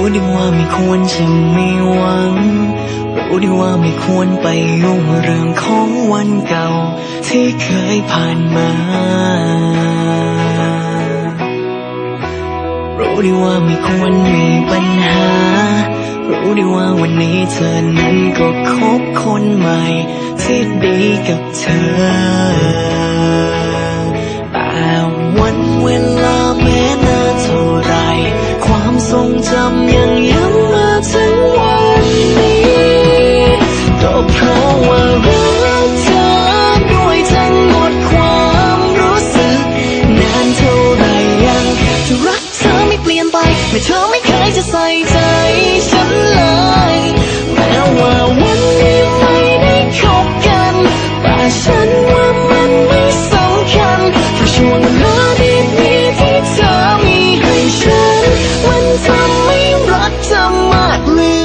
ู้ดีว่าไม่ควรจะมีหวัง รู้ดีว่าไม่ควรไปยุ่งเรื่องของวันเก่า ที่เคยผ่านมา รู้ดีว่าไม่ควรมีปัญหา รู้ดีว่าวันนี้เธอนั้นก็คบคนใหม่ ที่ดีกับเธอ จำยังย้ำมาถึงวันนี้ ก็เพราะว่ารักเธอด้วยทั้งหมดความรู้สึก นานเท่าไรยังจะรักเธอไม่เปลี่ยนไปแม้เธอไม่เคยจะใส่ใจ Let me.